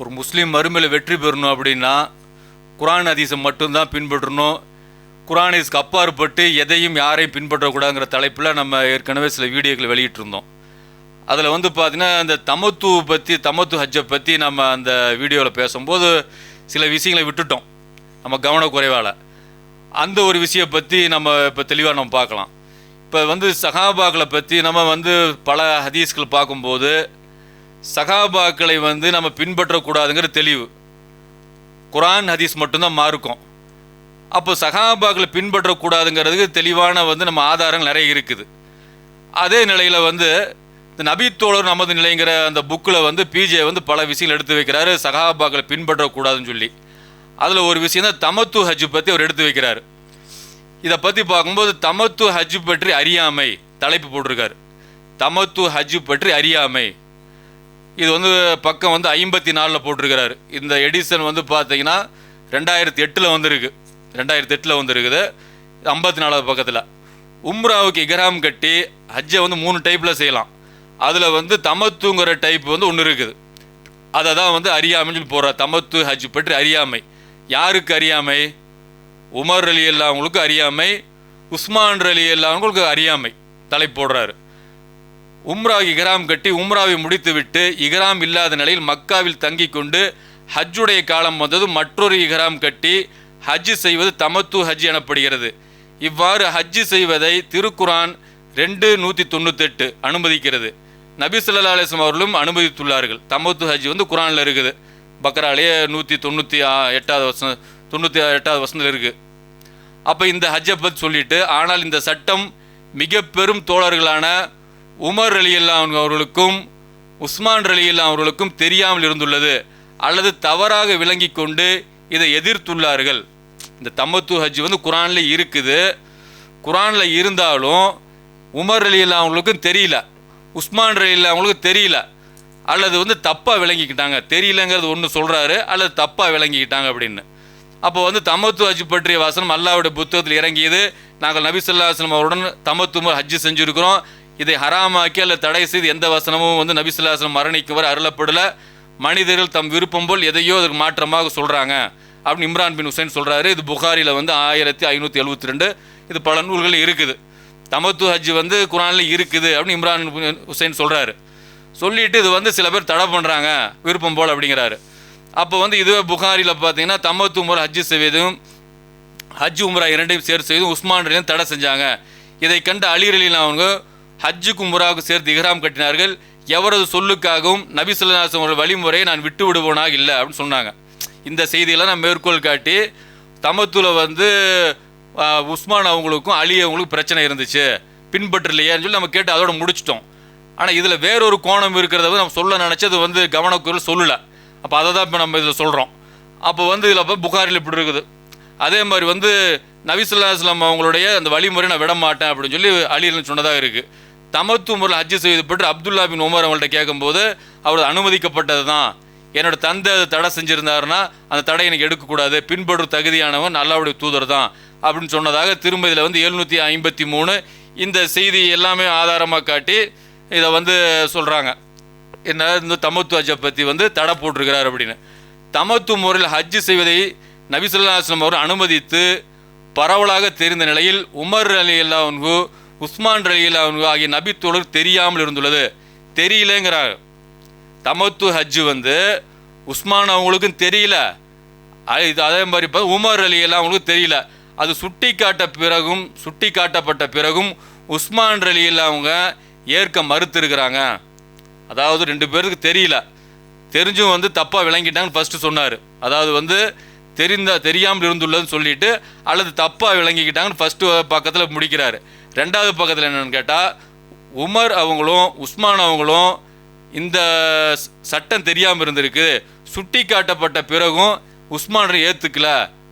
ஒரு முஸ்லீம் மறுமையில் வெற்றி பெறணும் அப்படின்னா குரான் அதிசம் மட்டும்தான் பின்பற்றணும். குரான் இதுக்கு அப்பாற்பட்டு எதையும் யாரையும் பின்பற்றக்கூடாதுங்கிற தலைப்பில் நம்ம ஏற்கனவே சில வீடியோக்களை வெளியிட்டிருந்தோம். அதில் வந்து பார்த்தீங்கன்னா அந்த தமத்து பற்றி தமத்து ஹஜ்ஜை பற்றி நம்ம அந்த வீடியோவில் பேசும்போது சில விஷயங்களை விட்டுட்டோம். நம்ம கவனக்குறைவால். அந்த ஒரு விஷயம் பற்றி நம்ம இப்போ தெளிவாக நம்ம பார்க்கலாம். இப்போ வந்து சகாபாக்களை பற்றி நம்ம வந்து பல ஹதீஸ்கள் பார்க்கும்போது சகாபாக்களை வந்து நம்ம பின்பற்றக்கூடாதுங்கிற தெளிவு. குரான் ஹதீஸ் மட்டும்தான் மாறுக்கும் அப்போ சகாபாக்களை பின்பற்றக்கூடாதுங்கிறதுக்கு தெளிவான வந்து நம்ம ஆதாரங்கள் நிறைய இருக்குது. அதே நிலையில் வந்து இந்த நபித்தோழர் நமது நிலைங்கிற அந்த புக்கில் வந்து பிஜே வந்து பல விஷயங்கள் எடுத்து வைக்கிறாரு. சகாபாக்களை பின்பற்றக்கூடாதுன்னு சொல்லி. அதில் ஒரு விஷயம் தான் தமத்து ஹஜ் பற்றி அவர் எடுத்து வைக்கிறாரு. இதை பற்றி பார்க்கும்போது தமத்து ஹஜ் பற்றி அறியாமை தலைப்பு போட்டிருக்காரு. தமத்து ஹஜ் பற்றி அறியாமை. இது வந்து பக்கம் வந்து ஐம்பத்தி நாலில் போட்டிருக்கிறாரு. இந்த எடிசன் வந்து பார்த்தீங்கன்னா ரெண்டாயிரத்தி எட்டில் வந்திருக்கு. ரெண்டாயிரத்தி எட்டில் வந்திருக்குது. ஐம்பத்தி நாலாவது பக்கத்தில். உம்ராவுக்கு இகராம் கட்டி ஹஜ்ஜை வந்து மூணு டைப்பில் செய்யலாம். அதில் வந்து தமத்துங்கிற டைப் வந்து ஒன்று இருக்குது. அதை தான் வந்து அறியாமைன்னு சொல்லி போடுறார். தமத்து ஹஜ் பற்றி அறியாமை. யாருக்கு அறியாமை? உமர் அலி அல்லாவங்களுக்கு அறியாமை உஸ்மான் அலி அல்லாவங்களுக்கு அறியாமை. தலை போடுறாரு. உம்ரா இகராம் கட்டி உம்ராவை முடித்துவிட்டு இகராம் இல்லாத நிலையில் மக்காவில் தங்கி கொண்டு ஹஜ்ஜுடைய காலம் வந்தது மற்றொரு இகராம் கட்டி ஹஜ் செய்வது தமத்து ஹஜ் எனப்படுகிறது. இவ்வாறு ஹஜ்ஜு செய்வதை திருக்குரான் ரெண்டு நூற்றி தொண்ணூத்தெட்டு அனுமதிக்கிறது. நபி சொல்லா அலிஸ்லாம் அவர்களும் அனுமதித்துள்ளார்கள். தமத்து ஹஜ் வந்து குரானில் இருக்குது. பக்ராலேயே நூற்றி தொண்ணூற்றி எட்டாவது வருஷம் தொண்ணூற்றி எட்டாவது வசனத்தில் இருக்குது அப்போ இந்த ஹஜ்ஜை பற்றி சொல்லிட்டு ஆனால் இந்த சட்டம் மிக பெரும் தோழர்களான உமர் அலி அவர்களுக்கும் உஸ்மான் அலி அவர்களுக்கும் தெரியாமல் இருந்துள்ளது. அல்லது தவறாக விளங்கி கொண்டு இதை எதிர்த்துள்ளார்கள். இந்த தமத்து ஹஜ் வந்து குரானில் இருக்குது. குரானில் இருந்தாலும் உமர் அலி அவங்களுக்கும் தெரியல. உஸ்மான் அலி அவங்களுக்கும் தெரியல. அல்லது வந்து தப்பாக விளங்கிக்கிட்டாங்க. தெரியலங்கிறது ஒன்று சொல்கிறாரு அல்லது தப்பாக விளங்கிக்கிட்டாங்க அப்படின்னு. அப்போ வந்து தமத்து ஹஜ் பற்றிய வசனம் அல்லாவுடைய புத்தகத்தில் இறங்கியது. நாங்கள் நபி ஸல்லல்லாஹு அலைஹி அவருடன் தமத்துவ ஹஜ்ஜு செஞ்சுருக்கிறோம். இதை ஹராமாக்கி அல்ல தடை செய்து எந்த வசனமும் வந்து நபி ஸல்லல்லாஹு அலைஹி மரணிக்கும் வரை அருளப்படலை. மனிதர்கள் தம் விருப்பம் போல் எதையோ அதற்கு மாற்றமாக சொல்கிறாங்க அப்படின்னு இம்ரான் பின் ஹுசைன் சொல்கிறாரு இது புகாரில் வந்து ஆயிரத்தி ஐநூற்றி எழுபத்தி ரெண்டு இது பல நூல்கள் இருக்குது. தமத்து ஹஜ் வந்து குரானில் இருக்குது அப்படின்னு இம்ரான் ஹுசைன் சொல்கிறாரு சொல்லிட்டு இது வந்து சில பேர் தடை பண்ணுறாங்க விருப்பம் போல் அப்படிங்கிறாரு. அப்போ வந்து இதுவே புகாரியில் பார்த்தீங்கன்னா தமத்து உமர் ஹஜ்ஜு செய்வதும் ஹஜ் உம்ரா இரண்டையும் சேர்த்து செய்தும் உஸ்மான் தடை செஞ்சாங்க. இதை கண்டு அலிரலின் அவங்க ஹஜ்ஜுக்கு உம்ராவுக்கு சேர்த்து இஹ்ராம் கட்டினார்கள். எவரது சொல்லுக்காகவும் நபி ஸல்லல்லாஹு அவர்கள் வழிமுறையை நான் விட்டு விடுவோனாக இல்லை அப்படின்னு சொன்னாங்க. இந்த செய்தியெல்லாம் நான் மேற்கோள் காட்டி தமத்துல வந்து உஸ்மான் அவங்களுக்கும் அலி அவங்களுக்கும் பிரச்சனை இருந்துச்சு. பின்பற்றலையேன்னு சொல்லி நம்ம கேட்டு அதோட முடிச்சிட்டோம். ஆனால் இதில் வேறொரு கோணம் இருக்கிறத வந்து நம்ம சொல்ல நினச்சது வந்து கவனக்குரல் சொல்லலை. அப்போ அதை தான் இப்போ நம்ம இதில் சொல்கிறோம் அப்போ வந்து இதில் இப்போ புகாரில் இப்படி இருக்குது. அதே மாதிரி வந்து நபிசுல்லாஸ்லாம் அவங்களுடைய அந்த வழிமுறை நான் விட மாட்டேன் அப்படின்னு சொல்லி அலின்னு சொன்னதாக இருக்குது தமத்து முறையில் ஹஜ்ஜு செய்து பற்றி அப்துல்லா பின் உமர் அவங்கள்ட்ட கேட்கும்போது அவர் அனுமதிக்கப்பட்டது தான். என்னோட தந்தை அதை தடை செஞ்சுருந்தாருன்னா அந்த தடை எனக்கு எடுக்கக்கூடாது. பின்பற்றும் தகுதியானவன் அல்லாவுடைய தூதர் தான் அப்படின்னு சொன்னதாக திரும்ப இதில் வந்து எழுநூற்றி ஐம்பத்தி மூணு இந்த செய்தி எல்லாமே ஆதாரமாக காட்டி இதை வந்து சொல்கிறாங்க என்ன இந்த தமத்து ஹஜ்ஜை பற்றி வந்து தடை போட்டிருக்கிறார் அப்படின்னு. தமத்து முறையில் ஹஜ்ஜு செய்வதை நபி அவர் அனுமதித்து பரவலாக தெரிந்த நிலையில் உமர் அலி அல்லாஹு உஸ்மான் அலி அல்லாஹு ஆகிய நபித்தோழர் தெரியாமல் இருந்துள்ளது. தெரியலங்கிறாங்க தமத்து ஹஜ்ஜு வந்து உஸ்மான் அவங்களுக்கும் தெரியல. அது இது அதே மாதிரி இப்போ உமர் அலி எல்லாம் அவங்களுக்கு தெரியல. அது சுட்டி காட்ட பிறகும் சுட்டி காட்டப்பட்ட பிறகும் உஸ்மான் அலி அவங்க ஏற்க மறுத்திருக்கிறாங்க. அதாவது ரெண்டு பேருக்கு தெரியல. தெரிஞ்சும் வந்து தப்பாக விளங்கிட்டாங்கன்னு ஃபஸ்ட்டு சொன்னார். அதாவது வந்து தெரிந்த தெரியாமல் இருந்துள்ளதுன்னு சொல்லிட்டு அல்லது தப்பாக விளங்கிக்கிட்டாங்கன்னு ஃபஸ்ட்டு பக்கத்தில் முடிக்கிறாரு. ரெண்டாவது பக்கத்தில் என்னன்னு கேட்டால் உமர் அவங்களும் உஸ்மான் அவங்களும் இந்த சட்டம் தெரியாமல் இருந்திருக்கு. சுட்டி காட்டப்பட்ட பிறகும் உஸ்மான் ஏற்றுக்கல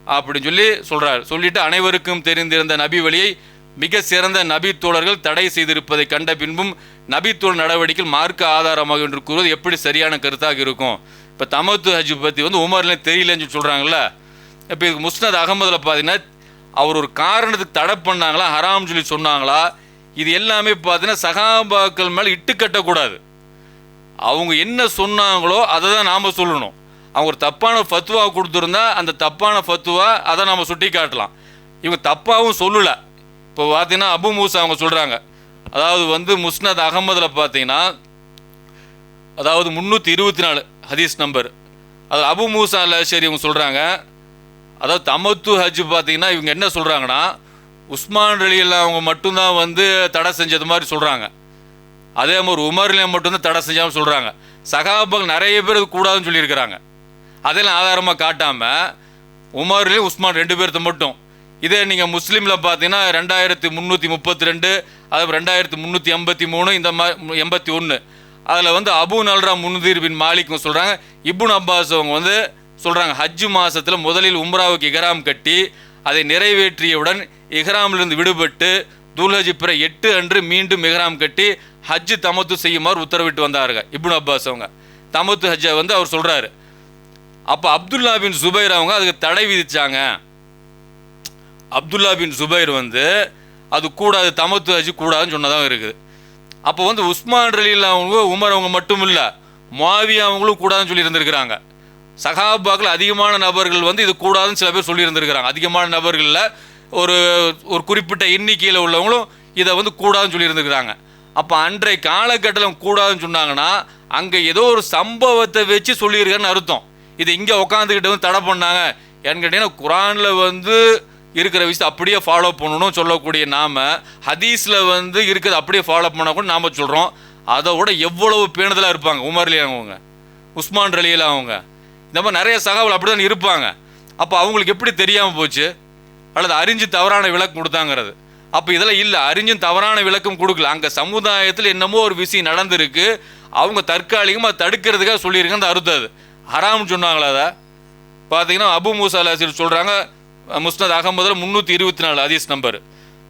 அப்படின்னு சொல்லி சொல்கிறார் சொல்லிட்டு அனைவருக்கும் தெரிந்திருந்த நபி வழியை மிக சிறந்த நபி தோழர்கள் தடை செய்திருப்பதை கண்ட பின்பும் நபி தோழர் மார்க்க ஆதாரமாக என்று கூறுவது எப்படி சரியான கருத்தாக இருக்கும்? இப்போ தமத்து ஹஜ் பற்றி வந்து உமர்லாம் தெரியலன்னு சொல்லி இப்போ இதுக்கு முஸ்னத் அகமதில் பார்த்தீங்கன்னா அவர் ஒரு காரணத்துக்கு தடை பண்ணாங்களா ஹராம் சொல்லி சொன்னாங்களா இது எல்லாமே பார்த்தீங்கன்னா சகாபாக்கள் மேலே இட்டு கட்டக்கூடாது. அவங்க என்ன சொன்னாங்களோ அதை தான் நாம் சொல்லணும். அவங்க ஒரு தப்பான ஃபத்துவா கொடுத்துருந்தா அந்த தப்பான ஃபத்துவா அதை நம்ம சுட்டி காட்டலாம் இவங்க தப்பாகவும் சொல்லலை. இப்போ பார்த்தீங்கன்னா அபு மூசா அவங்க சொல்கிறாங்க அதாவது வந்து முஸ்னத் அகமதில் பார்த்தீங்கன்னா அதாவது முந்நூற்றி இருபத்தி நாலு ஹதீஸ் நம்பர். அது அபு மூசா சரி இவங்க சொல்கிறாங்க அதாவது தமத்து ஹஜ் பார்த்தீங்கன்னா இவங்க என்ன சொல்கிறாங்கன்னா உஸ்மான் அலியில் அவங்க மட்டும்தான் வந்து தடை செஞ்சது மாதிரி சொல்கிறாங்க அதே மாதிரி உமர்லையும் மட்டும்தான் தடை செஞ்சாமல் சொல்கிறாங்க சகாபாக்கள் நிறைய பேர் கூடாதுன்னு சொல்லியிருக்கிறாங்க. அதெல்லாம் ஆதாரமாக காட்டாமல் உமர்லேயும் உஸ்மான் ரெண்டு பேர்த்த மட்டும் இதே நீங்கள் முஸ்லீமில் பார்த்தீங்கன்னா ரெண்டாயிரத்தி முந்நூற்றி முப்பத்தி ரெண்டு அது ரெண்டாயிரத்தி முந்நூற்றி எண்பத்தி மூணு இந்த மாதிரி எண்பத்தி ஒன்று அதில் வந்து அபு நல்ரா முன்தீர் பின் மாலிக்கும் சொல்கிறாங்க இபுன் அப்பாஸ் அவங்க வந்து சொல்கிறாங்க ஹஜ்ஜு மாதத்தில் முதலில் உம்ராவுக்கு இஹ்ராம் கட்டி அதை நிறைவேற்றியவுடன் இஹ்ராமிலிருந்து விடுபட்டு துல்ஹஜ் பிற எட்டு அன்று மீண்டும் இஹ்ராம் கட்டி ஹஜ்ஜு தமத்து செய்யுமாறு உத்தரவிட்டு வந்தார்கள் இபுன் அப்பாஸ் அவங்க. தமத்து ஹஜ்ஜை வந்து அவர் சொல்கிறாரு அப்போ அப்துல்லா பின் சுபைர் அவங்க அதுக்கு தடை விதித்தாங்க அப்துல்லா பின் சுபைர் வந்து அது கூடாது தமத்து ஹஜ் கூடாதுன்னு சொன்னதாக இருக்குது. அப்போ வந்து உஸ்மான் ரலீல் அவங்க உமர் அவங்க மட்டும் இல்லை மாவியா அவங்களும் கூடாதுன்னு சொல்லி இருந்திருக்கிறாங்க சகாபாக்கள் அதிகமான நபர்கள் வந்து இது கூடாதுன்னு சில பேர் சொல்லியிருந்திருக்கிறாங்க. அதிகமான நபர்களில் ஒரு ஒரு குறிப்பிட்ட எண்ணிக்கையில் உள்ளவங்களும் இதை வந்து கூடாதுன்னு சொல்லியிருந்துருக்கிறாங்க. அப்போ அன்றைய காலகட்டத்தில் கூடாதுன்னு சொன்னாங்கன்னா அங்கே ஏதோ ஒரு சம்பவத்தை வச்சு சொல்லியிருக்காருன்னு அர்த்தம். இது இங்கே உட்காந்துக்கிட்டு வந்து தடை பண்ணாங்க. ஏன்னு கேட்டிங்கன்னா குரானில் வந்து இருக்கிற விஷயத்தை அப்படியே ஃபாலோ பண்ணணும் சொல்லக்கூடிய நாம ஹதீஸில் வந்து இருக்கிறத அப்படியே ஃபாலோ பண்ணால் கூட நாம் சொல்கிறோம் அதை விட எவ்வளவு பேணுதலாக இருப்பாங்க உமர்லி அவங்க உஸ்மான் ரலியில் அவங்க. இந்த மாதிரி நிறைய சகாவில் அப்படி தான் இருப்பாங்க. அப்போ அவங்களுக்கு எப்படி தெரியாமல் போச்சு? அல்லது அறிஞ்சு தவறான விளக்கம் கொடுத்தாங்கிறது. அப்போ இதெல்லாம் இல்லை அறிஞ்சும் தவறான விளக்கம் கொடுக்கல. அங்கே சமுதாயத்தில் என்னமோ ஒரு விஷயம் நடந்திருக்கு. அவங்க தற்காலிகமாக தடுக்கிறதுக்காக சொல்லியிருக்கேன் அந்த அறுத்தது ஹராம்னு சொன்னாங்களா அதை? பார்த்தீங்கன்னா அபு மூசா அலாசிர் சொல்கிறாங்க முஸ்னத் அகமதில் முந்நூற்றி இருபத்தி நாலு ஹதீஸ் நம்பர்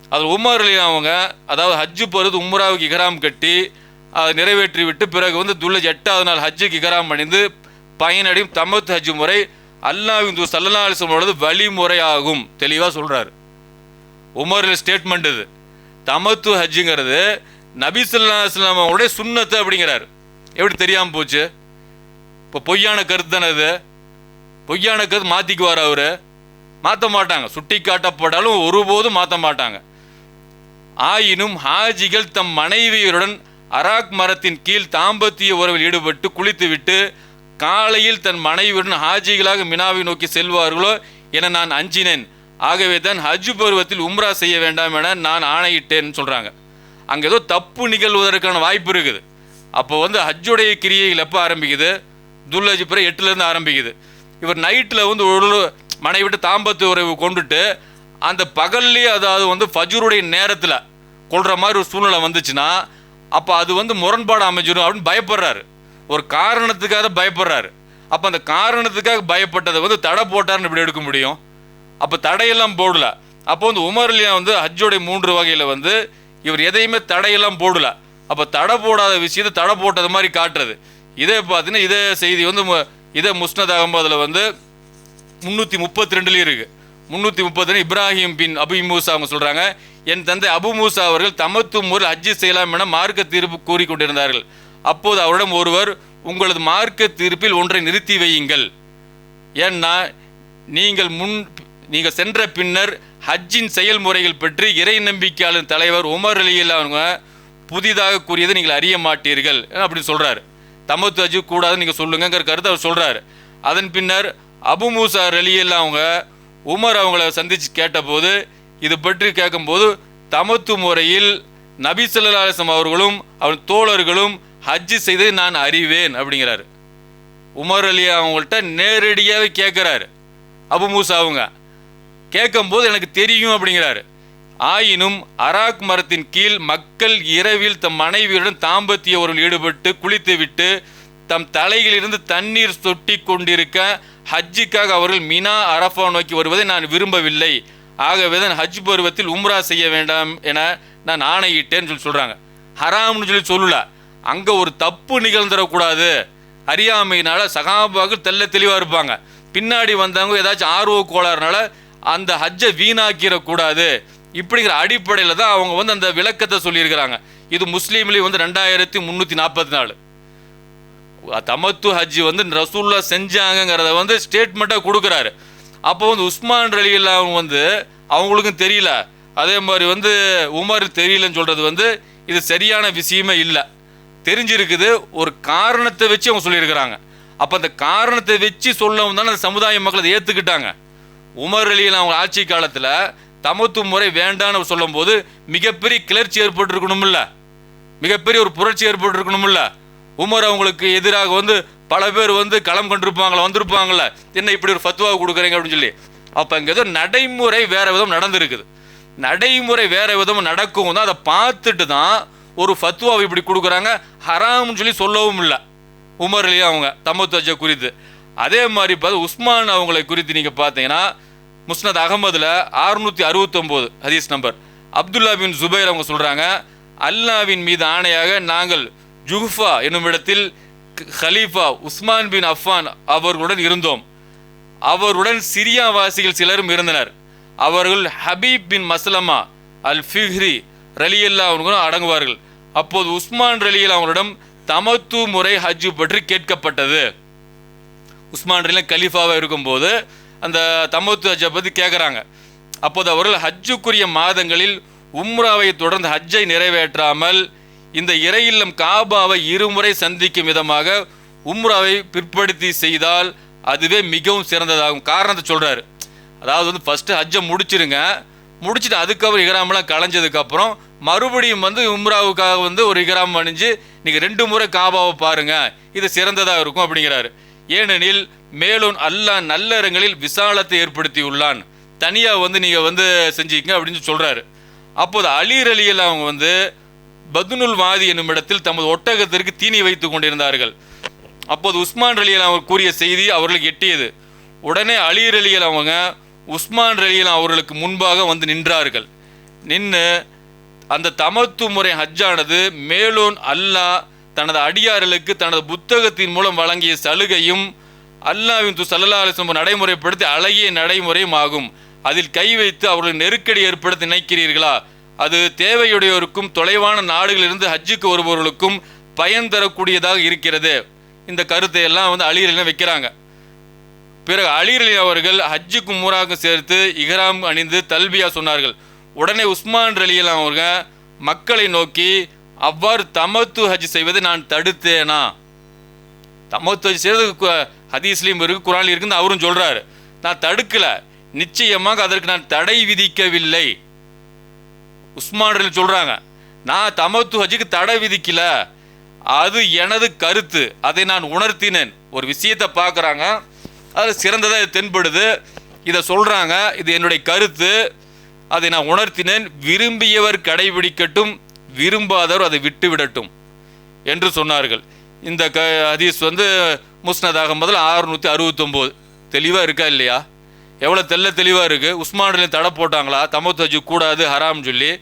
அதில் உமர் அலி அவங்க அதாவது ஹஜ்ஜு போகிறது உம்ராவுக்கு இகராம் கட்டி அதை நிறைவேற்றி விட்டு பிறகு வந்து துல்லஜ் எட்டாவது நாள் ஹஜ்ஜுக்கு இகராம் அணிந்து பயனடையும் தமத்து ஹஜ்ஜு முறை அல்லாவின் தூ சல்லா அலிஸ்லமோடது வழிமுறையாகும். தெளிவாக சொல்கிறாரு உமர் ஸ்டேட்மெண்ட் இது. தமத்து ஹஜ்ஜுங்கிறது நபி சொல்லா இஸ்லாமோடைய சுண்ணத்து அப்படிங்கிறார். எப்படி தெரியாமல் போச்சு? இப்போ பொய்யான கருத்து தானே இது. பொய்யான கருத்து மாற்றிக்குவார் அவர்? மாற்ற மாட்டாங்க. சுட்டி காட்டப்பட்டாலும் ஒருபோதும் மாற்ற மாட்டாங்க. ஆயினும் ஹாஜிகள் தம் மனைவியருடன் அராக் மரத்தின் கீழ் தாம்பத்திய உறவில் ஈடுபட்டு குளித்துவிட்டு காலையில் தன் மனைவியுடன் ஹாஜிகளாக மினாவை நோக்கி செல்வார்களோ என நான் அஞ்சினேன். ஆகவே தான் ஹஜ் பருவத்தில் உம்ரா செய்ய வேண்டாம் என நான் ஆணையிட்டேன்னு சொல்கிறாங்க அங்கே ஏதோ தப்பு நிகழ்வதற்கான வாய்ப்பு இருக்குது. அப்போ வந்து ஹஜ்ஜுடைய கிரியைகள் எப்போ ஆரம்பிக்குது? துல்லஜி பிற எட்டுலேருந்து ஆரம்பிக்குது. இவர் நைட்டில் வந்து ஒரு மனைவி விட்டு தாம்பத்து உறவு கொண்டுட்டு அந்த பகல்லையே அதாவது வந்து ஃபஜ்ருடைய நேரத்தில் கொள்கிற மாதிரி ஒரு சூழ்நிலை வந்துச்சுன்னா அப்போ அது வந்து முரண்பாடு அமைஞ்சிடும் அப்படின்னு பயப்படுறாரு. ஒரு காரணத்துக்காக பயப்படுறாரு. அப்போ அந்த காரணத்துக்காக பயப்பட்டதை வந்து தடை போட்டார்னு இப்படி எடுக்க முடியும்? அப்போ தடையெல்லாம் போடல. அப்போ வந்து உமர்லியா வந்து ஹஜ்ஜோடைய மூன்று வகையில் வந்து இவர் எதையுமே தடையெல்லாம் போடல. அப்போ தடை போடாத விஷயத்தை தடை போட்டது மாதிரி காட்டுறது. இதே பார்த்தீங்கன்னா இதே செய்தி வந்து மு- இதே முஸ்னத் அகமதில் வந்து முந்நூற்றி முப்பத்தி ரெண்டுலேயும் இருக்கு. முந்நூற்றி முப்பத்தி இப்ராஹிம் பின் அபு மூசா அவங்க சொல்கிறாங்க என் தந்தை அபு மூசா அவர்கள் தமத்து முறையில் ஹஜ்ஜி செய்யலாம் என மார்க்க தீர்ப்பு கூறிக்கொண்டிருந்தார்கள். அப்போது அவரிடம் ஒருவர் உங்களது மார்க்க தீர்ப்பில் ஒன்றை நிறுத்தி வையுங்கள். ஏன்னா நீங்கள் முன் நீங்கள் சென்ற பின்னர் ஹஜ்ஜின் செயல்முறைகள் பற்றி இறை நம்பிக்கையாளர் தலைவர் உமர் அலியில் அவங்க புதிதாக கூறியதை நீங்கள் அறிய மாட்டீர்கள் அப்படி சொல்கிறார் தமத்து ஹஜ்ஜு கூடாதுன்னு நீங்கள் சொல்லுங்கங்கிற கருத்தை அவர் சொல்கிறாரு அதன் பின்னர் அபு மூசா ரலியில் அவங்க உமர் அவங்கள சந்தித்து கேட்டபோது இது பற்றி கேட்கும்போது தமத்து முறையில் நபி சொல்லாசம் அவர்களும் அவன் தோழர்களும் ஹஜ்ஜு செய்து நான் அறிவேன் அப்படிங்கிறாரு. உமர் அலி அவங்கள்ட்ட நேரடியாகவே கேட்குறாரு அபு மூசா அவங்க. கேட்கும்போது எனக்கு தெரியும் அப்படிங்கிறாரு. ஆயினும் அராக் மரத்தின் கீழ் மக்கள் இரவில் தம் மனைவியுடன் தாம்பத்திய உறவில் ஈடுபட்டு குளித்து விட்டு தம் தலையிலிருந்து தண்ணீர் சொட்டி கொண்டிருக்க ஹஜ்ஜுக்காக அவர்கள் மினா அரஃபா நோக்கி வருவதை நான் விரும்பவில்லை. ஆகவே தான் ஹஜ் பருவத்தில் உம்ரா செய்ய வேண்டாம் என நான் ஆணையிட்டேன்னு சொல்லி சொல்கிறாங்க ஹராம்னு சொல்லி சொல்லல. அங்கே ஒரு தப்பு நிகழ்ந்துடக்கூடாது. அறியாமையினால் சகாபாக்கள் தெல்ல தெளிவாக இருப்பாங்க. பின்னாடி வந்தவங்க ஏதாச்சும் ஆர்வ கோளாறுனால அந்த ஹஜ்ஜை வீணாக்கிடக்கூடாது. இப்படிங்கிற அடிப்படையில் தான் அவங்க வந்து அந்த விளக்கத்தை சொல்லியிருக்கிறாங்க. இது முஸ்லீம்லேயும் வந்து ரெண்டாயிரத்தி முந்நூற்றி நாற்பத்தி நாலு. தமத்து ஹஜ்ஜி வந்து ரசூல்லா செஞ்சாங்கங்கிறத வந்து ஸ்டேட்மெண்ட்டாக கொடுக்குறாரு. அப்போ வந்து உஸ்மான் ரலியில் அவங்க வந்து அவங்களுக்கும் தெரியல. அதே மாதிரி வந்து உமர் தெரியலன்னு சொல்கிறது வந்து இது சரியான விஷயமே இல்லை. தெரிஞ்சிருக்குது ஒரு காரணத்தை வச்சு அவங்க சொல்லியிருக்கிறாங்க. அப்போ அந்த காரணத்தை வச்சு சொல்லவும் தானே அந்த சமுதாய மக்கள் அதை ஏற்றுக்கிட்டாங்க உமர் அலியில் அவங்க ஆட்சி காலத்தில் தமத்து முறை வேண்டான்னு சொல்லும்போது மிகப்பெரிய கிளர்ச்சி ஏற்பட்டிருக்கணும்ல மிகப்பெரிய ஒரு புரட்சி ஏற்பட்டிருக்கணும்ல உமர் அவங்களுக்கு எதிராக வந்து பல பேர் வந்து களம் கண்டிருப்பாங்களா வந்திருப்பாங்கள என்ன இப்படி ஒரு ஃபத்வா கொடுக்குறீங்க அப்படின்னு சொல்லி. அப்போ இங்கே ஏதோ நடைமுறை வேறு விதம் நடந்திருக்குது. நடைமுறை வேற விதம் நடக்கும். தான் அதை பார்த்துட்டு தான் ஒரு ஃபத்வாவை இப்படி கொடுக்குறாங்க. ஹராம்னு சொல்லி சொல்லவும் இல்லை. உமர்லேயே அவங்க தமத்துவஜ குறித்து. அதே மாதிரி பார்த்து உஸ்மான் அவங்களை குறித்து நீங்கள் பார்த்தீங்கன்னா முஸ்னத் அகமதில் அறுநூற்றி அறுபத்தொம்போது ஹதீஸ் நம்பர். அப்துல்லா பின் ஜுபைர் அவங்க சொல்கிறாங்க அல்லாவின் மீது ஆணையாக நாங்கள் ஜுஹ்ஃபா என்னும் இடத்தில் ஹலீஃபா உஸ்மான் பின் அஃபான் அவர்களுடன் இருந்தோம். அவருடன் சிரியா வாசிகள் சிலரும் இருந்தனர். அவர்கள் ஹபீப் பின் மஸ்லமா அல் ஃபிஹ்ரி ரலியல்லா அவர்களும் அடங்குவார்கள். அப்போது உஸ்மான் ரலியல் அவர்களிடம் தமத்து முறை ஹஜ்ஜு பற்றி கேட்கப்பட்டது. உஸ்மான் ரலியல் கலீஃபாவாக இருக்கும்போது அந்த தமத்து ஹஜ்ஜை பற்றி கேட்குறாங்க. அப்போது அவர்கள் ஹஜ்ஜுக்குரிய மாதங்களில் உம்ராவை தொடர்ந்து ஹஜ்ஜை நிறைவேற்றாமல் இந்த இறை இல்லம் காபாவை இருமுறை சந்திக்கும் விதமாக உம்ராவை பிற்படுத்தி செய்தால் அதுவே மிகவும் சிறந்ததாகும். காரணத்தை சொல்கிறாரு அதாவது வந்து ஃபஸ்ட்டு ஹஜ்ஜை முடிச்சிருங்க. முடிச்சுட்டு அதுக்கப்புறம் இகராமெலாம் களைஞ்சதுக்கப்புறம் மறுபடியும் வந்து உம்ராவுக்காக வந்து ஒரு இகராம் அணிஞ்சு நீங்கள் ரெண்டு முறை காபாவை பாருங்கள் இது சிறந்ததாக இருக்கும் அப்படிங்கிறாரு. ஏனெனில் மேலும் அல்லாஹ் நல்லறங்களில் விசாலத்தை ஏற்படுத்தி உள்ளான் தனியாக வந்து நீங்கள் வந்து செஞ்சுக்கங்க அப்படின்னு சொல்கிறாரு அப்போது அலீர் அலியில் அவங்க வந்து பத்னுல் வாதி என்னும் இடத்தில் தமது ஒட்டகத்திற்கு தீனி வைத்து கொண்டிருந்தார்கள். அப்போது உஸ்மான் ரலியல் அவர் கூறிய செய்தி அவர்களுக்கு எட்டியது. உடனே அலி ரலியல் அவங்க உஸ்மான் ரலியல் அவர்களுக்கு முன்பாக வந்து நின்றார்கள். நின்று அந்த தமத்து முறை ஹஜ்ஜானது மேலோன் அல்லாஹ் தனது அடியார்களுக்கு தனது புத்தகத்தின் மூலம் வழங்கிய சலுகையும் அல்லாவின் து சல்லல்லா நடைமுறைப்படுத்தி அழகிய நடைமுறையும் ஆகும். அதில் கை வைத்து அவர்கள் நெருக்கடி ஏற்படுத்த நினைக்கிறீர்களா? அது தேவையுடையோருக்கும் தொலைவான நாடுகளிலிருந்து ஹஜ்ஜுக்கு வருபவர்களுக்கும் பயன் தரக்கூடியதாக இருக்கிறது. இந்த கருத்தை எல்லாம் வந்து அலிரலில் வைக்கிறாங்க? பிறகு அலிரலி அவர்கள் ஹஜ்ஜுக்கு மூராக சேர்த்து இஹராம் அணிந்து தல்பியா சொன்னார்கள். உடனே உஸ்மான் ரலியல் அவங்க மக்களை நோக்கி அவ்வாறு தமத்து ஹஜ் செய்வதை நான் தடுத்தேனா? தமத்து ஹஜ் செய்வது கு- ஹதீஸ்லயும் இருக்கு குரான்லையும் இருக்குன்னு அவரும் சொல்றாரு. நான் தடுக்கல. நிச்சயமாக அதற்கு நான் தடை விதிக்கவில்லை. உஸ்மான் சொல்கிறாங்க சொல்றாங்க நான் தமத்து ஹஜிக்கு தடை விதிக்கல. அது எனது கருத்து. அதை நான் உணர்த்தினேன். ஒரு விஷயத்தை பார்க்குறாங்க அது சிறந்ததாக தென்படுது. இதை சொல்கிறாங்க இது என்னுடைய கருத்து. அதை நான் உணர்த்தினேன். விரும்பியவர் கடைபிடிக்கட்டும் விரும்பாதவர் அதை விட்டு விடட்டும் என்று சொன்னார்கள். இந்த க ஹதீஸ் வந்து முஸ்னத் அகமதில் அறுநூற்றி அறுபத்தொம்போது. தெளிவாக இருக்கா இல்லையா? எவ்வளோ தெல்ல தெளிவாக இருக்குது உஸ்மான் தடை போட்டாங்களா? தமத்து ஹஜ்ஜு கூடாது ஹராம் சொல்லி.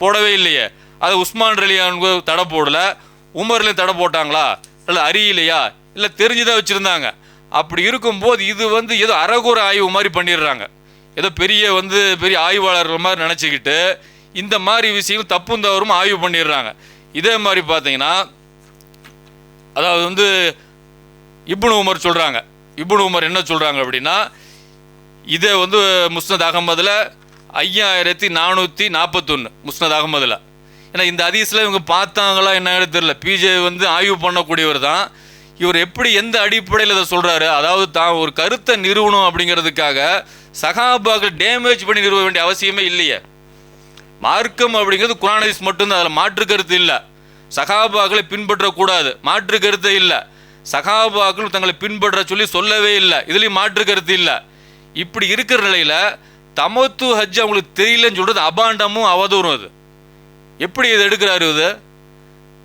போடவே இல்லையே. அது உஸ்மான் ரலியானுக்கு தடை போடல. உமர்லையும் தடை போட்டாங்களா? இல்லை அறியலையா? இல்லை தெரிஞ்சுதான் வச்சுருந்தாங்க. அப்படி இருக்கும்போது இது வந்து ஏதோ அறகுற ஆய்வு மாதிரி பண்ணிடுறாங்க. ஏதோ பெரிய வந்து பெரிய ஆய்வாளர்கள் மாதிரி நினச்சிக்கிட்டு இந்த மாதிரி விஷயம் தப்பும் தவறும் ஆய்வு பண்ணிடுறாங்க. இதே மாதிரி பார்த்தீங்கன்னா அதாவது வந்து இப்னு உமர் சொல்கிறாங்க இப்னு உமர் என்ன சொல்கிறாங்க அப்படின்னா இதை வந்து முஸ்னத் அகமதில் ஐயாயிரத்தி நானூற்றி நாற்பத்தொன்று முஸ்னத் அகமதில். ஏன்னா இந்த ஹதீஸில் இவங்க பார்த்தாங்களா என்னன்னு தெரில பிஜே வந்து ஆய்வு பண்ணக்கூடியவர் தான். இவர் எப்படி எந்த அடிப்படையில் இதை சொல்கிறாரு அதாவது தான் ஒரு கருத்தை நிறுவனம் அப்படிங்கிறதுக்காக சகாபாக்கள் டேமேஜ் பண்ணி நிறுவ வேண்டிய அவசியமே இல்லையே. மார்க்கம் அப்படிங்கிறது குரான் மட்டும்தான். அதில் மாற்று கருத்து இல்லை. சகாபாக்களை பின்பற்றக்கூடாது. மாற்று கருத்து இல்லை. சகாபாக்கள் தங்களை பின்பற்ற சொல்லி சொல்லவே இல்லை. இதுலேயும் மாற்று கருத்து இல்லை. இப்படி இருக்கிற நிலையில் தமத்து ஹஜ் அவங்களுக்கு தெரியலன்னு சொல்கிறது அபாண்டமும் அவதூறும் அது. எப்படி இது எடுக்கிறாரு இது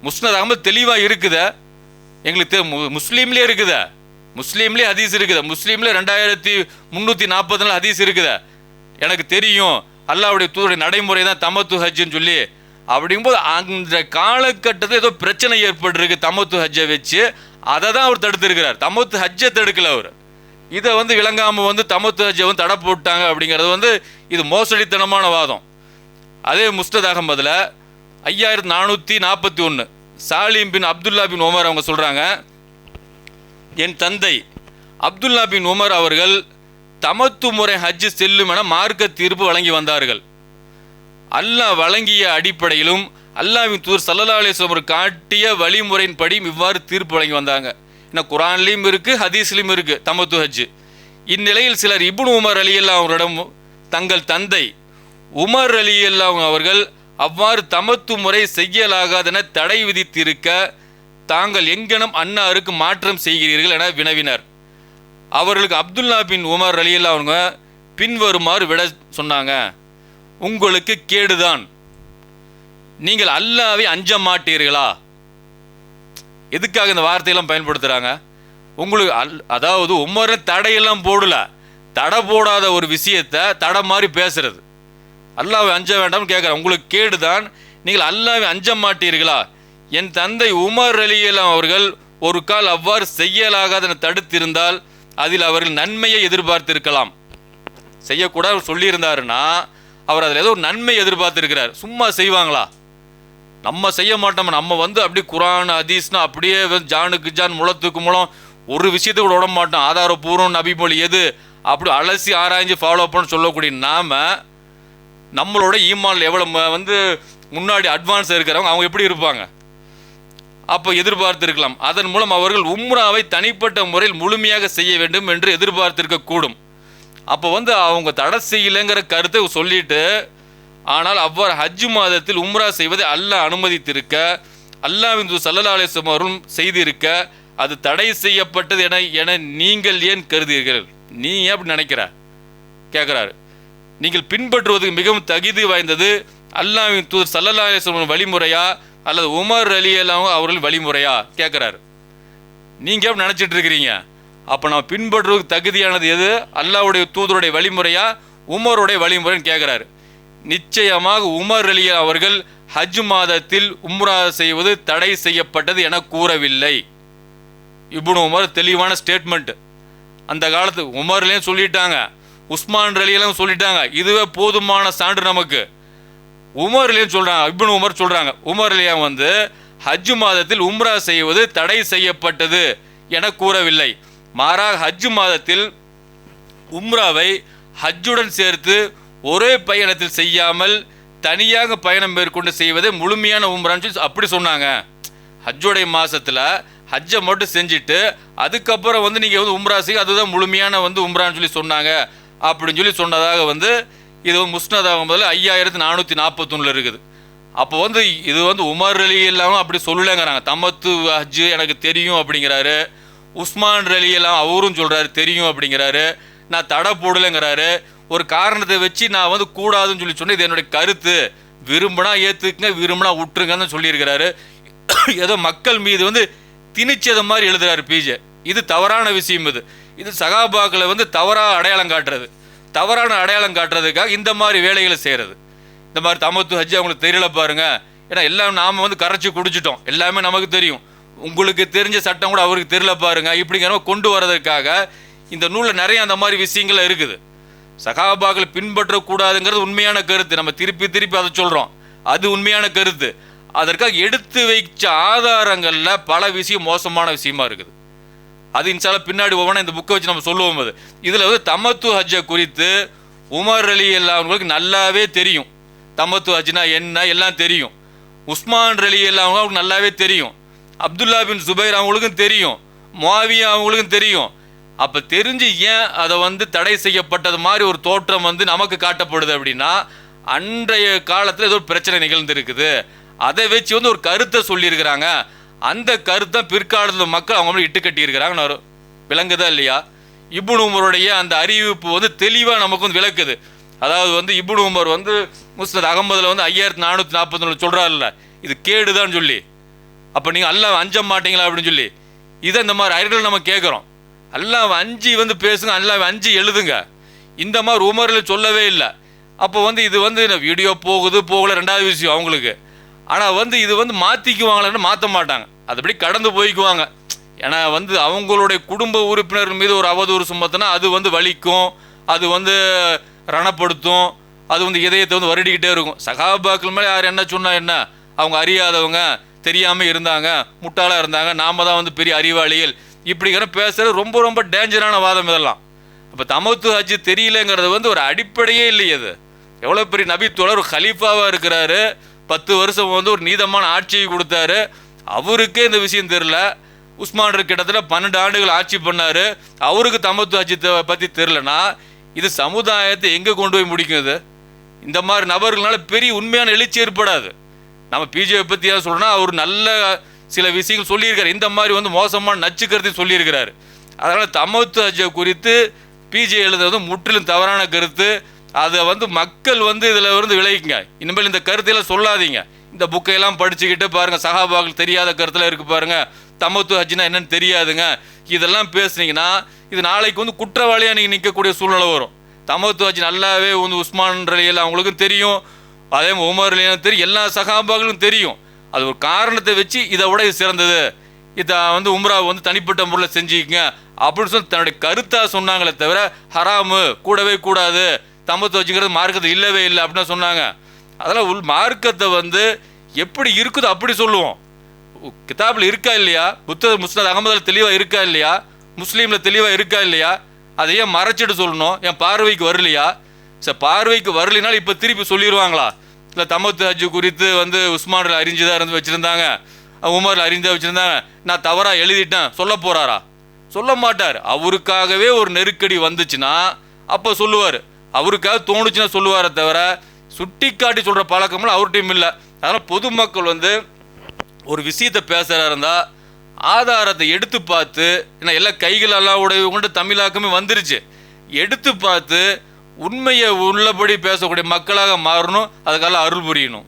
முஸ்னத் அகமது தெளிவாக இருக்குதே. எங்களுக்கு தெ- மு- முஸ்லீம்லேயே இருக்குதே. முஸ்லீம்லேயே ஹதீஸ் இருக்குதே. முஸ்லீம்லேயே ரெண்டாயிரத்தி முந்நூற்றி நாற்பது நாள் ஹதீஸ் இருக்குதே. எனக்கு தெரியும். அல்லாவுடைய தூதருடைய நடைமுறை தான் தமத்து ஹஜ்ஜுன்னு சொல்லி. அப்படிங்கும்போது அந்த காலகட்டத்தில் ஏதோ பிரச்சனை ஏற்பட்டிருக்கு தமத்து ஹஜ்ஜை வச்சு. அதை தான் அவர் தடுத்திருக்கிறார். தமத்து ஹஜ்ஜை தடுக்கல அவர். இதை வந்து விளங்காமல் வந்து தமத்து ஹஜ்ஜை வந்து தடை போட்டாங்க அப்படிங்கிறது வந்து இது மோசடித்தனமான வாதம். அதே முஸ்தத் அகமதில் ஐயாயிரத்தி நானூற்றி நாற்பத்தி ஒன்று Salim bin Abdullah bin Umar அவங்க சொல்கிறாங்க என் தந்தை அப்துல்லா பின் உமர் அவர்கள் தமத்து முறை ஹஜ்ஜு செல்லும் என மார்க்க தீர்ப்பு வழங்கி வந்தார்கள். அல்லாஹ் வழங்கிய அடிப்படையிலும் அல்லாவின் தூர் சல்லல்லா காட்டிய வழிமுறையின்படி இவ்வாறு தீர்ப்பு வழங்கி வந்தாங்க. இன்னும் குரான்லேயும் இருக்குது ஹதீஸ்லேயும் இருக்குது தமத்து ஹஜ்ஜு இந்நிலையில் சிலர் இபுன் உமர் அலி அல்லா அவரிடம் தங்கள் தந்தை உமர் அலி அல்லா அவர்கள் அவ்வாறு தமத்து முறை செய்யலாகாதென தடை விதித்திருக்க தாங்கள் எங்கனம் அன்னாருக்கு மாற்றம் செய்கிறீர்கள் என வினவினர். அவர்களுக்கு அப்துல்லா பின் உமர் அலி அல்லா அவங்க பின்வருமாறு விட சொன்னாங்க. உங்களுக்கு கேடுதான். நீங்கள் அல்லாவை அஞ்ச மாட்டீர்களா? எதுக்காக இந்த வார்த்தையெல்லாம் பயன்படுத்துகிறாங்க உங்களுக்கு அல் அதாவது உமர் தடையெல்லாம் போடல. தடை போடாத ஒரு விஷயத்தை தடை மாதிரி பேசுறது. அல்லாவை அஞ்ச வேண்டாம்னு கேட்குறேன் உங்களுக்கு கேடுதான். நீங்கள் அல்லாவை அஞ்ச மாட்டீர்களா? என் தந்தை உமர் அலியலாம் அவர்கள் ஒரு கால் அவ்வாறு செய்யலாகாதென தடுத்திருந்தால் அதில் அவர்கள் நன்மையை எதிர்பார்த்திருக்கலாம். செய்யக்கூடாது சொல்லியிருந்தாருன்னா அவர் அதில் ஏதோ ஒரு நன்மை எதிர்பார்த்திருக்கிறார். சும்மா செய்வாங்களா? நம்ம செய்ய மாட்டோம் நம்ம வந்து அப்படியே குரான் ஹதீஸ்னா அப்படியே ஜானுக்கு ஜான் முளத்துக்கு முளம் ஒரு விஷயத்தை கூட விட மாட்டோம். ஆதாரபூர்வம் நபிமொழி எது? அப்படி அலசி ஆராய்ஞ்சு ஃபாலோ பண்ண சொல்லக்கூடிய நாம நம்மளோட ஈமான் எவ்வளோ வந்து முன்னாடி அட்வான்ஸ் இருக்கிறவங்க அவங்க எப்படி இருப்பாங்க? அப்போ எதிர்பார்த்திருக்கலாம். அதன் மூலம் அவர்கள் உம்ராவை தனிப்பட்ட முறையில் முழுமையாக செய்ய வேண்டும் என்று எதிர்பார்த்திருக்க கூடும் அப்போ வந்து அவங்க தடை செய்யலைங்கிற கருத்தை சொல்லிட்டு ஆனால் அவ்வாறு ஹஜ் மாதத்தில் உம்ரா செய்வதை அல்லாஹ் அனுமதித்திருக்க அல்லாவின் தூதர் ஸல்லல்லாஹு அலைஹி செய்திருக்க அது தடை செய்யப்பட்டது என என நீங்கள் ஏன் கருதுகிறீர்கள்? நீ ஏன் அப்படி நினைக்கிற? கேட்குறாரு. நீங்கள் பின்பற்றுவதற்கு மிகவும் தகுதி வாய்ந்தது அல்லாஹ்வின் தூதர் சல்லல்லா அலைஹி வழிமுறையா அல்லது உமர் அலி அல்லாஹ் அவர்கள் வழிமுறையா? கேட்குறாரு. நீங்கள் எப்படி நினச்சிட்டு இருக்கிறீங்க? அப்போ நான் பின்பற்றுவதற்கு தகுதியானது எது? அல்லாவுடைய தூதருடைய வழிமுறையா? உமருடைய வழிமுறைன்னு கேட்குறாரு. நிச்சயமாக உமர் அலி அவர்கள் ஹஜ் மாதத்தில் உம்ரா செய்வது தடை செய்யப்பட்டது என கூறவில்லை. இப்னு உமர் தெளிவான ஸ்டேட்மெண்ட் அந்த காலத்து உமர்லேயும் சொல்லிட்டாங்க உஸ்மான் ரலியெல்லாம் சொல்லிட்டாங்க இதுவே போதுமான சான்று நமக்கு. உமர்லேயும் சொல்கிறாங்க இப்னு உமர் சொல்கிறாங்க உமர் அலியா வந்து ஹஜ் மாதத்தில் உம்ரா செய்வது தடை செய்யப்பட்டது என கூறவில்லை. மாறாக ஹஜ் மாதத்தில் உம்ராவை ஹஜ்ஜுடன் சேர்த்து ஒரே பயணத்தில் செய்யாமல் தனியாக பயணம் மேற்கொண்டு செய்வதே முழுமையான உம்ரான்னு சொல்லி அப்படி சொன்னாங்க. ஹஜ்ஜுடைய மாதத்தில் ஹஜ்ஜை மட்டும் செஞ்சுட்டு அதுக்கப்புறம் வந்து நீங்கள் வந்து உம்ரா செய்ய அதுதான் முழுமையான வந்து உம்ரான்னு சொல்லி சொன்னாங்க. அப்படின்னு சொல்லி சொன்னதாக வந்து இது வந்து முஸ்னதாக முதல்ல ஐயாயிரத்தி நானூற்றி நாற்பத்தொன்னில் இருக்குது. அப்போ வந்து இது வந்து உமர் அலி இல்லாமல் அப்படி சொல்லலைங்கிறாங்க. தமத்து ஹஜ்ஜு எனக்கு தெரியும் அப்படிங்கிறாரு. உஸ்மான் அலி எல்லாம் அவரும் சொல்கிறாரு தெரியும் அப்படிங்கிறாரு. நான் தடை போடலைங்கிறாரு. ஒரு காரணத்தை வச்சு நான் வந்து கூடாதுன்னு சொல்லி சொன்னேன். இது என்னுடைய கருத்து. விரும்பினா ஏற்றுக்குங்க விரும்பினா விட்டுருங்கன்னு சொல்லியிருக்கிறாரு. ஏதோ மக்கள் மீது வந்து திணிச்சது மாதிரி எழுதுறாரு பிஜே இது தவறான விஷயம் இது. இது சகாபாக்களை வந்து தவறாக அடையாளம் காட்டுறது. தவறான அடையாளம் காட்டுறதுக்காக இந்த மாதிரி வேலைகளை செய்கிறது இந்த மாதிரி தமத்து ஹஜ்ஜி அவங்களுக்கு தெரியல பாருங்க. ஏன்னா எல்லாம் நாம் வந்து கரைச்சி குடிச்சிட்டோம். எல்லாமே நமக்கு தெரியும். உங்களுக்கு தெரிஞ்ச சட்டம் கூட அவருக்கு தெரியல பாருங்க. இப்படிங்கிற கொண்டு வர்றதுக்காக இந்த நூலில் நிறைய அந்த மாதிரி விஷயங்கள் இருக்குது. சகாபாக்கள் பின்பற்றக்கூடாதுங்கிறது உண்மையான கருத்து. நம்ம திருப்பி திருப்பி அதை சொல்கிறோம் அது உண்மையான கருத்து. அதற்காக எடுத்து வைச்ச ஆதாரங்களில் பல விஷயம் மோசமான விஷயமா இருக்குது. அது இன்சால பின்னாடி ஒவ்வொன்றா இந்த புக்கை வச்சு நம்ம சொல்லுவோம் அது. இதில் வந்து தமத்து ஹஜ்ஜை குறித்து உமர் அலி எல்லாவங்களுக்கு நல்லாவே தெரியும். தமத்து ஹஜ்னா என்ன எல்லாம் தெரியும். உஸ்மான் அலி எல்லாவங்களுக்கு நல்லாவே தெரியும். அப்துல்லா பின் சுபைர் அவங்களுக்கும் தெரியும். மாவியா அவங்களுக்கும் தெரியும். அப்போ தெரிஞ்சு ஏன் அதை வந்து தடை செய்யப்பட்டது மாதிரி ஒரு தோற்றம் வந்து நமக்கு காட்டப்படுது அப்படின்னா அன்றைய காலத்தில் ஏதோ ஒரு பிரச்சனை நிகழ்ந்துருக்குது. அதை வச்சு வந்து ஒரு கருத்தை சொல்லியிருக்கிறாங்க. அந்த கருத்தை பிற்காலத்தில் மக்கள் அவங்க இட்டு கட்டியிருக்கிறாங்கன்னு ஒரு விளங்குதா இல்லையா? இபுன் உமருடைய அந்த அறிவிப்பு வந்து தெளிவாக நமக்கு வந்து விளக்குது. அதாவது வந்து இபுன் உமர் வந்து முஸ்லத் அகமதில் வந்து ஐயாயிரத்தி நானூற்றி நாற்பத்தொன்னு சொல்கிறாருல்ல இது கேடுதான்னு சொல்லி. அப்போ நீங்கள் அல்லாஹ் அஞ்ச மாட்டீங்களா அப்படின்னு சொல்லி. இதை இந்த மாதிரி அறிகள் நம்ம கேட்குறோம் அல்லாஹ் அஞ்சு வந்து பேசுங்க அல்லாஹ் அஞ்சு எழுதுங்க. இந்த மாதிரி உமரில் சொல்லவே இல்லை. அப்போ வந்து இது வந்து வீடியோ போகுது போகல ரெண்டாவது விஷயம் அவங்களுக்கு. ஆனால் வந்து இது வந்து மாற்றிக்குவாங்களான்னு மாற்ற மாட்டாங்க. அதுபடி கடந்து போய்க்குவாங்க. ஏன்னா வந்து அவங்களுடைய குடும்ப உறுப்பினர் மீது ஒரு அவதூறு சுமத்தினா அது வந்து வலிக்கும் அது வந்து ரணப்படுத்தும் அது வந்து இதயத்தை வந்து வருடிக்கிட்டே இருக்கும். சகாபாக்கள் மேலே யார் என்ன சொன்னால் என்ன? அவங்க அறியாதவங்க தெரியாமல் இருந்தாங்க முட்டாளாக இருந்தாங்க. நாம தான் வந்து பெரிய அறிவாளிகள். இப்படிங்கிற பேசுறது ரொம்ப ரொம்ப டேஞ்சரான வாதம் இதெல்லாம். அப்போ தமத்து ஹஜ் தெரியலங்கிறது வந்து ஒரு அடிப்படையே இல்லையே அது. எவ்வளோ பெரிய நபி தோழர் ஒரு ஹலீஃபாவாக இருக்கிறாரு பத்து வருஷம் வந்து ஒரு நீதமான ஆட்சியை கொடுத்தாரு. அவருக்கே இந்த விஷயம் தெரில உஸ்மான் கிட்டத்தட்ட பன்னெண்டு ஆண்டுகள் ஆட்சி பண்ணாரு. அவருக்கு தமத்து ஹஜ் பற்றி தெரிலனா இது சமுதாயத்தை எங்கே கொண்டு போய் முடிக்கும் இது? இந்த மாதிரி நபர்களால் பெரிய உண்மையான எழுச்சி ஏற்படாது. நம்ம பிஜேபி பற்றி ஏன் சொல்றோம்னா அவர் நல்ல சில விஷயங்கள் சொல்லியிருக்காரு. இந்த மாதிரி வந்து மோசமான நச்சுக்கிறது சொல்லியிருக்கிறார். அதனால் தமத்து ஹஜ்ஜை குறித்து பிஜே எழுதுறது முற்றிலும் தவறான கருத்து. அதை வந்து மக்கள் வந்து இதில் இருந்து விளைவிங்க இனிமேல் இந்த கருத்தையெல்லாம் சொல்லாதீங்க. இந்த புக்கையெல்லாம் படிச்சுக்கிட்டு பாருங்க. சகாபாக்கள் தெரியாத கருத்தில் இருக்கு பாருங்க. தமத்து ஹஜ்னா என்னன்னு தெரியாதுங்க. இதெல்லாம் பேசுனீங்கன்னா இது நாளைக்கு வந்து குற்றவாளியாக நீங்கள் நிற்கக்கூடிய சூழ்நிலை வரும். தமத்து ஹஜ் நல்லாவே வந்து உஸ்மான் அவங்களுக்கும் தெரியும். அதே உமர் தெரியும். எல்லா சகாபாக்களும் தெரியும். அது ஒரு காரணத்தை வச்சு இதை விட இது சிறந்தது. இதை வந்து உம்ரா வந்து தனிப்பட்ட முறையில் செஞ்சுக்கங்க. அப்படின்னு சொல்லி தன்னுடைய கருத்தாக சொன்னாங்களே தவிர ஹராமு கூடவே கூடாது தம்பத்தை வச்சுக்கிறது மார்க்கத்தை இல்லவே இல்லை அப்படின்னு சொன்னாங்க. அதெல்லாம் உள் மார்க்கத்தை வந்து எப்படி இருக்குதோ அப்படி சொல்லுவோம். கிதாபில் இருக்கா இல்லையா? புத்த முஸ்லாத் அகமதில் தெளிவாக இருக்கா இல்லையா? முஸ்லீமில் தெளிவாக இருக்கா இல்லையா? அதை ஏன் மறைச்சிட்டு சொல்லணும். என் பார்வைக்கு வரலையா? சரி பார்வைக்கு வரலைனாலும் இப்போ திருப்பி சொல்லிடுவாங்களா இல்லை தமத்து ஹஜ்ஜு குறித்து வந்து உஸ்மானில் அறிஞ்சுதான் இருந்து வச்சுருந்தாங்க. உமரில் அறிஞ்சா வச்சுருந்தாங்க. நான் தவறாக எழுதிட்டேன். சொல்ல போகிறாரா சொல்ல மாட்டார். அவருக்காகவே ஒரு நெருக்கடி வந்துச்சுன்னா அப்போ சொல்லுவார். அவருக்காக தோணுச்சுன்னா சொல்லுவாரே தவிர சுட்டி காட்டி சொல்கிற பழக்கமெல்லாம் அவர்கிட்டையும் இல்லை. அதனால் பொதுமக்கள் வந்து ஒரு விஷயத்தை பேசுகிறா இருந்தால் ஆதாரத்தை எடுத்து பார்த்து ஏன்னா எல்லாம் கைகளெல்லாம் உடைய கொண்டு தமிழாக்கமே வந்துருச்சு. எடுத்து பார்த்து உண்மையை உள்ளபடி பேசக்கூடிய மக்களாக மாறணும் அதுக்கெல்லாம் அருள் புரியணும்.